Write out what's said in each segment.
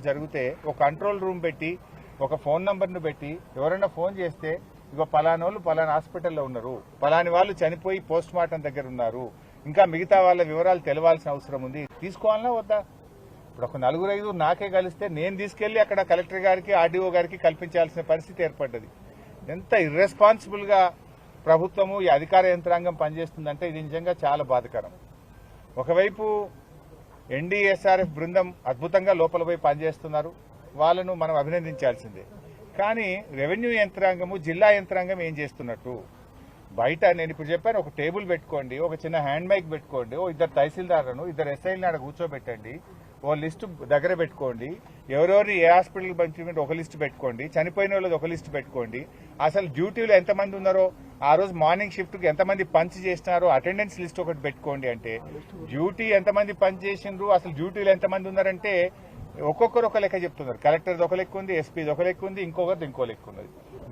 జరిగితే ఒక control room పెట్టి ఒక ఫోన్ నంబర్ను పెట్టి ఎవరైనా ఫోన్ చేస్తే ఇక పలానా వాళ్ళు పలానా హాస్పిటల్లో ఉన్నారు. పలాని వాళ్ళు చనిపోయి పోస్ట్ మార్టం దగ్గర ఉన్నారు. ఇంకా మిగతా వాళ్ళ వివరాలు తెలవాల్సిన అవసరం ఉంది. తీసుకోవాలన్నా వద్దా? ఇప్పుడు ఒక నలుగురు ఐదు నాకే కలిస్తే నేను తీసుకెళ్ళి అక్కడ కలెక్టర్ గారికి ఆర్డీఓ గారికి కల్పించాల్సిన పరిస్థితి ఏర్పడ్డది. ఎంత ఇర్రెస్పాన్సిబుల్గా ప్రభుత్వము ఈ అధికార యంత్రాంగం పనిచేస్తుందంటే ఇది నిజంగా చాలా బాధకరం. ఒకవైపు ఎన్డీఎస్ఆర్ఎఫ్ బృందం అద్భుతంగా లోపల పోయి పనిచేస్తున్నారు. వాళ్ళను మనం అభినందించాల్సిందే. కానీ రెవెన్యూ యంత్రాంగము జిల్లా యంత్రాంగం ఏం చేస్తున్నట్టు? బయట నేను ఇప్పుడు చెప్పాను ఒక టేబుల్ పెట్టుకోండి ఒక చిన్న హ్యాండ్ మైక్ పెట్టుకోండి ఓ ఇద్దరు తహసీల్దారులను ఇద్దరు ఎస్ఐలను ఆడ కూర్చోబెట్టండి. ఓ లిస్టు దగ్గర పెట్టుకోండి. ఎవరెవరు ఏ హాస్పిటల్ పంపించమంటే ఒక లిస్ట్ పెట్టుకోండి. చనిపోయిన వాళ్ళది ఒక లిస్ట్ పెట్టుకోండి. అసలు డ్యూటీలో ఎంతమంది ఉన్నారో ఆ రోజు మార్నింగ్ షిఫ్ట్కి ఎంతమంది పంచ్ చేసినారో అటెండెన్స్ లిస్ట్ ఒకటి పెట్టుకోండి అంటే డ్యూటీ ఎంతమంది పంచ్ చేసిండ్రు అసలు డ్యూటీలో ఎంతమంది ఉన్నారంటే ఒక్కొక్కరు ఒక లెక్క చెప్తున్నారు. కలెక్టర్ ఒక లెక్క ఉంది ఎస్పీది ఒక లెక్క ఉంది ఇంకొకరిది ఇంకో లెక్క ఉన్నది.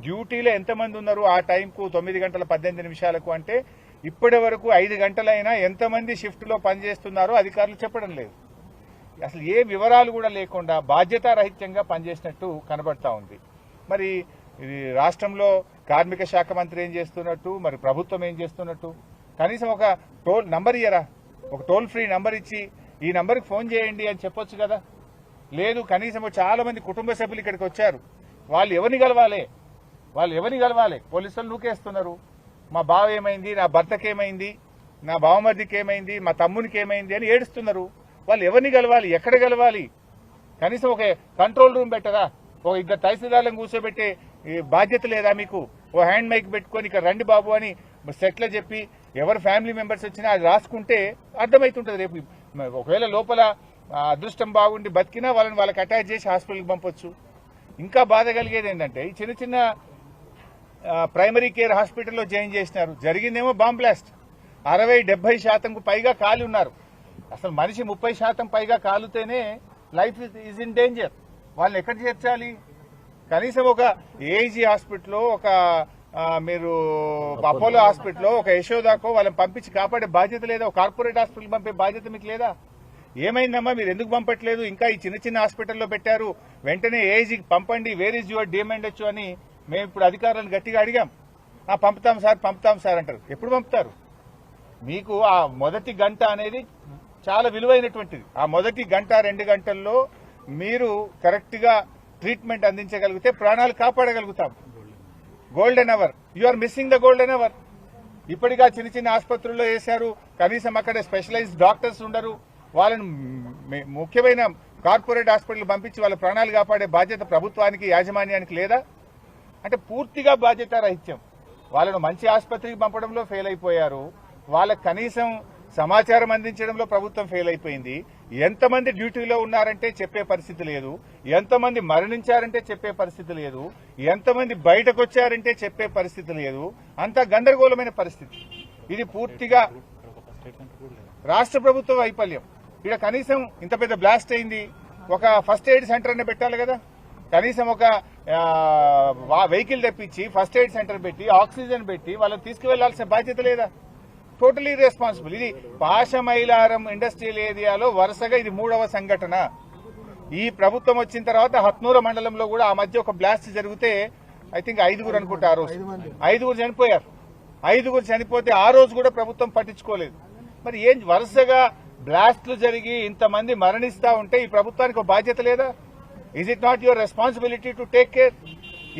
డ్యూటీలో ఎంతమంది ఉన్నారు ఆ టైంకు తొమ్మిది గంటల పద్దెనిమిది నిమిషాలకు అంటే ఇప్పటి వరకు ఐదు గంటలైనా ఎంతమంది షిఫ్ట్లో పనిచేస్తున్నారో అధికారులు చెప్పడం లేదు. అసలు ఏ వివరాలు కూడా లేకుండా బాధ్యతారహిత్యంగా పనిచేసినట్టు కనబడతా ఉంది. మరి ఇది రాష్ట్రంలో కార్మిక శాఖ మంత్రి ఏం చేస్తున్నట్టు మరి ప్రభుత్వం ఏం చేస్తున్నట్టు? కనీసం ఒక టోల్ నంబర్ ఇయ్యరా? ఒక టోల్ ఫ్రీ నంబర్ ఇచ్చి ఈ నంబర్కి ఫోన్ చేయండి అని చెప్పొచ్చు కదా? లేదు కనీసం చాలా మంది కుటుంబ సభ్యులు ఇక్కడికి వచ్చారు. వాళ్ళు ఎవరిని కలవాలి? వాళ్ళు ఎవరిని కలవాలి? పోలీసులు నూకేస్తున్నారు. మా బావ ఏమైంది? నా భర్తకి ఏమైంది నా బావమర్దికి ఏమైంది మా తమ్మునికి ఏమైంది అని ఏడుస్తున్నారు. వాళ్ళు ఎవరిని కలవాలి? ఎక్కడ కలవాలి? కనీసం ఒక కంట్రోల్ రూమ్ పెట్టరా? ఒక ఇద్దరు తహసీల్దార్లను కూర్చోబెట్టే ఈ బాధ్యత లేదా మీకు? ఓ హ్యాండ్ మైక్ పెట్టుకొని ఇక్కడ రండి బాబు అని సెట్లో చెప్పి ఎవరు ఫ్యామిలీ మెంబర్స్ వచ్చినా అది రాసుకుంటే అర్థమవుతుంటుంది రేపు. ఒకవేళ లోపల అదృష్టం బాగుండి బతికినా వాళ్ళని వాళ్ళకి అటాచ్ చేసి హాస్పిటల్కి పంపొచ్చు. ఇంకా బాధ కలిగేది ఏంటంటే ఈ చిన్న చిన్న ప్రైమరీ కేర్ హాస్పిటల్లో జాయిన్ చేసినారు. జరిగిందేమో బాంబ్ బ్లాస్ట్ అరవై డెబ్బై శాతంకు పైగా ఖాళీ ఉన్నారు. అసలు మనిషి ముప్పై శాతం పైగా కాలుతేనే లైఫ్ ఈజ్ ఇన్ డేంజర్ వాళ్ళని ఎక్కడ చేర్చాలి? కనీసం ఒక ఏజీ హాస్పిటల్లో ఒక మీరు అపోలో హాస్పిటల్లో ఒక యశోదాకో వాళ్ళని పంపించి కాపాడే బాధ్యత లేదా? ఒక కార్పొరేట్ హాస్పిటల్ పంపే బాధ్యత మీకు లేదా? ఏమైందమ్మా? మీరు ఎందుకు పంపట్లేదు? ఇంకా ఈ చిన్న చిన్న హాస్పిటల్లో పెట్టారు. వెంటనే ఏజీకి పంపండి. వేర్ ఇస్ యువర్ డిఎంఎండ్హెచ్ అని మేము ఇప్పుడు అధికారులను గట్టిగా అడిగాం. ఆ పంపుతాం సార్ పంపుతాం సార్ అంటారు. ఎప్పుడు పంపుతారు? మీకు ఆ మొదటి గంట అనేది చాలా విలువైనటువంటిది. ఆ మొదటి గంట రెండు గంటల్లో మీరు కరెక్ట్గా ట్రీట్మెంట్ అందించగలిగితే ప్రాణాలు కాపాడగలుగుతాం. Golden hour you are missing the golden hour ఇప్పటిగా చిన్న చిన్న ఆసుపత్రుల్లో వేశారు. కనీసం అక్కడ స్పెషలైజ్డ్ డాక్టర్స్ ఉండరు. వాళ్ళని ముఖ్యమైన కార్పొరేట్ హాస్పిటల్ పంపించి వాళ్ళ ప్రాణాలు కాపాడే బాధ్యత ప్రభుత్వానికి యాజమాన్యానికి లేదా? అంటే పూర్తిగా బాధ్యత రహిత్యం వాళ్ళను మంచి ఆసుపత్రికి పంపడంలో ఫెయిల్ అయిపోయారు. వాళ్ళకు కనీసం సమాచారం అందించడంలో ప్రభుత్వం ఫెయిల్ అయిపోయింది. ఎంతమంది డ్యూటీలో ఉన్నారంటే చెప్పే పరిస్థితి లేదు. ఎంతమంది మరణించారంటే చెప్పే పరిస్థితి లేదు. ఎంతమంది బయటకు వచ్చారంటే చెప్పే పరిస్థితి లేదు. అంత గందరగోళమైన పరిస్థితి. ఇది పూర్తిగా రాష్ట్ర ప్రభుత్వ వైఫల్యం. ఇక్కడ కనీసం ఇంత పెద్ద బ్లాస్ట్ అయింది. ఒక ఫస్ట్ ఎయిడ్ సెంటర్ అనే పెట్టాలి కదా. కనీసం ఒక వెహికల్ తెప్పించి ఫస్ట్ ఎయిడ్ సెంటర్ పెట్టి ఆక్సిజన్ పెట్టి వాళ్ళని తీసుకువెళ్ళాల్సిన బాధ్యత లేదా? టోటలీ రెస్పాన్సిబుల్ ఇది పాశమైలారం ఇండస్ట్రియల్ ఏరియాలో వరుసగా ఇది మూడవ సంఘటన. ఈ ప్రభుత్వం వచ్చిన తర్వాత హత్నూర మండలంలో కూడా ఆ మధ్య ఒక బ్లాస్ట్ జరిగితే ఐ థింక్ ఐదుగురు అనుకుంటా ఆ రోజు. ఐదుగురు చనిపోయారు. ఐదుగురు చనిపోతే ఆ రోజు కూడా ప్రభుత్వం పట్టించుకోలేదు. మరి ఏం వరుసగా బ్లాస్ట్లు జరిగి ఇంతమంది మరణిస్తా ఉంటే ఈ ప్రభుత్వానికి ఒక బాధ్యత లేదా? Is it not your responsibility to take care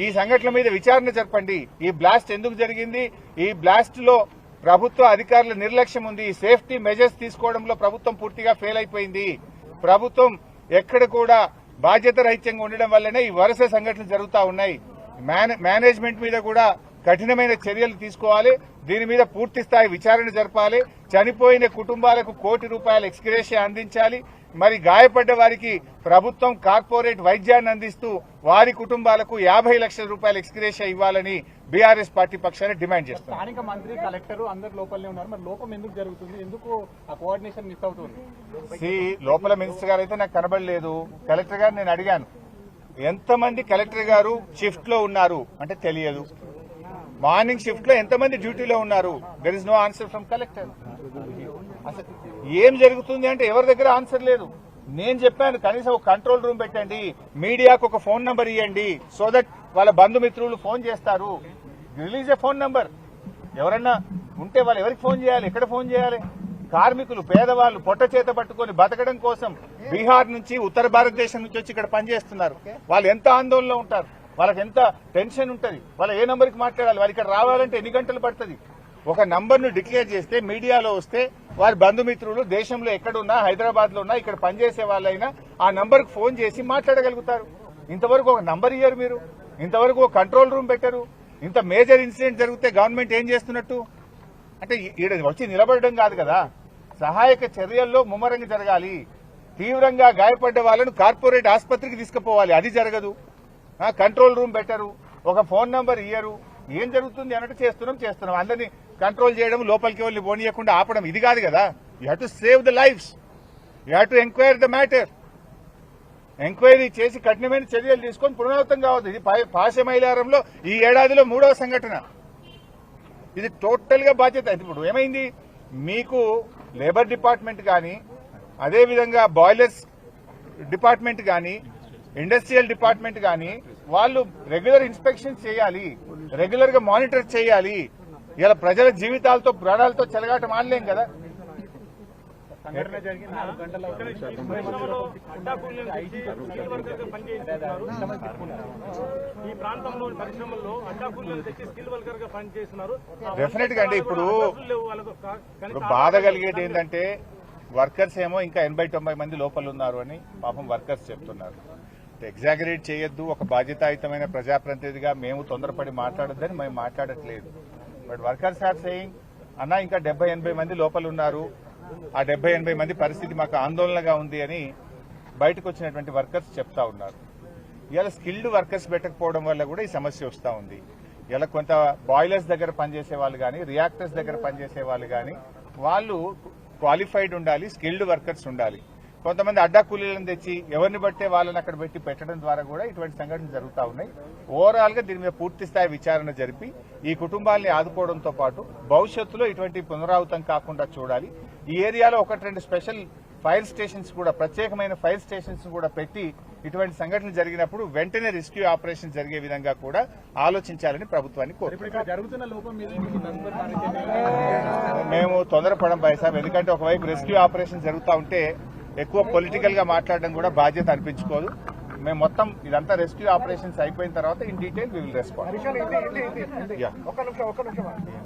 ఈ సంఘటన మీద విచారణ జరపండి. ఈ బ్లాస్ట్ ఎందుకు జరిగింది? ఈ బ్లాస్ట్లో ప్రభుత్వ అధికారుల నిర్లక్ష్యం ఉంది. ఈ సేఫ్టీ మెజర్స్ తీసుకోవడంలో ప్రభుత్వం పూర్తిగా ఫెయిల్ అయిపోయింది. ప్రభుత్వం ఎక్కడ కూడా బాధ్యత రహిత్యంగా ఉండడం వల్లనే ఈ వరుస సంఘటనలు జరుగుతూ ఉన్నాయి. మేనే- మేనేజ్మెంట్ మీద కూడా కఠినమైన చర్యలు తీసుకోవాలి. దీని మీద పూర్తి స్థాయి విచారణ జరపాలి. చనిపోయిన కుటుంబాలకు కోటి రూపాయల ఎక్స్గ్రేషియా అందించాలి. మరి గాయపడ్డ వారికి ప్రభుత్వం కార్పొరేట్ వైద్యాన్ని అందిస్తూ వారి కుటుంబాలకు యాభై లక్షల రూపాయల ఎక్స్గ్రేషియా ఇవ్వాలని బీఆర్ఎస్ పార్టీ పక్షాన్ని డిమాండ్ చేస్తున్నారు స్థానిక మంత్రి కలెక్టర్ అందరు లోపలనే ఉన్నారు. మరి లోపం ఎందుకు జరుగుతుంది? ఎందుకు ఆ కోఆర్డినేషన్ మిస్ అవుతుంది? లోపల మినిస్టర్ గారు అయితే నాకు కనబడలేదు. కలెక్టర్ గారు నేను అడిగాను. ఎంతమంది కలెక్టర్ గారు షిఫ్ట్లో ఉన్నారు అంటే తెలియదు. మార్నింగ్ షిఫ్ట్లో ఎంతమంది డ్యూటీలో ఉన్నారు? There is no answer from collector. అసలు ఏం జరుగుతుంది అంటే ఎవరి దగ్గర ఆన్సర్ లేదు. నేను చెప్పాను కనీసం ఒక కంట్రోల్ రూమ్ పెట్టండి మీడియాకు ఒక ఫోన్ నంబర్ ఇవ్వండి సో దట్ వాళ్ళ బంధుమిత్రులు ఫోన్ చేస్తారు. Release a phone number. ఎవరన్నా ఉంటే వాళ్ళు ఎవరికి ఫోన్ చేయాలి? ఎక్కడ ఫోన్ చేయాలి? కార్మికులు పేదవాళ్ళు పొట్ట చేత పట్టుకొని బతకడం కోసం బీహార్ నుంచి ఉత్తర భారతదేశం నుంచి వచ్చి ఇక్కడ పనిచేస్తున్నారు. వాళ్ళు ఎంత ఆందోళనలో ఉంటారు? వాళ్ళకి ఎంత టెన్షన్ ఉంటుంది? వాళ్ళు ఏ నెంబర్కి మాట్లాడాలి? వాళ్ళు ఇక్కడ రావాలంటే ఎన్ని గంటలు పడుతుంది? ఒక నంబర్ను డిక్లేర్ చేస్తే మీడియాలో వస్తే వారి బంధుమిత్రులు దేశంలో ఎక్కడున్నా హైదరాబాద్లో ఉన్నా ఇక్కడ పనిచేసే వాళ్ళైనా ఆ నంబర్కు ఫోన్ చేసి మాట్లాడగలుగుతారు. ఇంతవరకు ఒక నంబర్ ఇయ్యరు మీరు. ఇంతవరకు ఒక కంట్రోల్ రూమ్ పెట్టరు. ఇంత మేజర్ ఇన్సిడెంట్ జరిగితే గవర్నమెంట్ ఏం చేస్తున్నట్టు? అంటే ఈడ వచ్చి నిలబడడం కాదు కదా. సహాయక చర్యల్లో ముమ్మరంగా జరగాలి. తీవ్రంగా గాయపడ్డ వాళ్ళను కార్పొరేట్ ఆసుపత్రికి తీసుకుపోవాలి. అది జరగదు. కంట్రోల్ రూమ్ పెట్టరు. ఒక ఫోన్ నంబర్ ఇయ్యరు. ఏం జరుగుతుంది అన్నట్టు చేస్తున్నాం చేస్తున్నాం. అందరినీ కంట్రోల్ చేయడం లోపలికి వెళ్ళి పోనీయకుండా ఆపడం ఇది కాదు కదా. You have to save the lives you have to enquire the matter enquiry చేసి కఠినమైన చర్యలు తీసుకొని పునరావృతం కావద్దు. ఇది పా- పాశమైలారంలో ఈ ఏడాదిలో మూడవ సంఘటన. ఇది టోటల్గా బాధ్యత. ఇప్పుడు ఏమైంది? మీకు లేబర్ డిపార్ట్మెంట్ కానీ అదేవిధంగా బాయిలర్స్ డిపార్ట్మెంట్ కానీ ఇండస్ట్రియల్ డిపార్ట్మెంట్ కానీ వాళ్ళు రెగ్యులర్ ఇన్స్పెక్షన్ చేయాలి. రెగ్యులర్గా మానిటర్ చేయాలి. ఇలా ప్రజల జీవితాలతో ప్రాణాలతో చెలగాటం ఆడలేం కదా? సంఘటన జరిగిన నాలుగు గంటల ఈ ప్రాంతంలో పరిశ్రమల్లో అడ్డా కూలీలను తెచ్చి స్కిల్ వర్కర్గా పనిచేస్తున్నారు. డెఫినెట్గా అండి ఇప్పుడు బాధ కలిగేది ఏంటంటే వర్కర్స్ ఏమో ఇంకా ఎనభై తొంభై మంది లోపల ఉన్నారు అని పాపం వర్కర్స్ చెప్తున్నారు. ఎగ్జాగరేట్ చేయొద్దు ఒక బాధ్యతాయుతమైన ప్రజాప్రతినిధిగా మేము తొందరపడి మాట్లాడొద్దని మేము మాట్లాడట్లేదు. But workers are saying. అన్న ఇంకా డెబ్బై ఎనభై మంది లోపల ఉన్నారు. ఆ డెబ్బై ఎనభై మంది పరిస్థితి మాకు ఆందోళనగా ఉంది అని బయటకు వచ్చినటువంటి వర్కర్స్ చెప్తా ఉన్నారు. ఇలా స్కిల్డ్ వర్కర్స్ పెట్టకపోవడం వల్ల కూడా ఈ సమస్య వస్తూ ఉంది. ఇలా కొంత బాయిలర్స్ దగ్గర పనిచేసే వాళ్ళు కానీ రియాక్టర్స్ దగ్గర పనిచేసే వాళ్ళు కానీ వాళ్ళు క్వాలిఫైడ్ ఉండాలి స్కిల్డ్ వర్కర్స్ ఉండాలి. కొంతమంది అడ్డా కూలీలను తెచ్చి ఎవరిని బట్టే వాళ్ళని అక్కడ పెట్టి పెట్టడం ద్వారా కూడా ఇటువంటి సంఘటనలు జరుగుతూ ఉన్నాయి. ఓవరాల్గా దీని మీద పూర్తి స్థాయి విచారణ జరిపి ఈ కుటుంబాల్ని ఆదుకోవడంతో పాటు భవిష్యత్తులో ఇటువంటి పునరావృతం కాకుండా చూడాలి. ఈ ఏరియాలో ఒకటి రెండు స్పెషల్ ఫైర్ స్టేషన్స్ కూడా ప్రత్యేకమైన ఫైర్ స్టేషన్స్ కూడా పెట్టి ఇటువంటి సంఘటనలు జరిగినప్పుడు వెంటనే రెస్క్యూ ఆపరేషన్ జరిగే విధంగా కూడా ఆలోచించాలని ప్రభుత్వాన్ని కోరుతున్నాం. మేము తొందరపడం బైసాబ్ ఎందుకంటే ఒకవైపు రెస్క్యూ ఆపరేషన్ జరుగుతూ ఉంటే ఎక్కువ పొలిటికల్గా మాట్లాడడం కూడా బాధ్యత అనిపించుకోదు. మేము మొత్తం ఇదంతా రెస్క్యూ ఆపరేషన్స్ అయిపోయిన తర్వాత in detail we will respond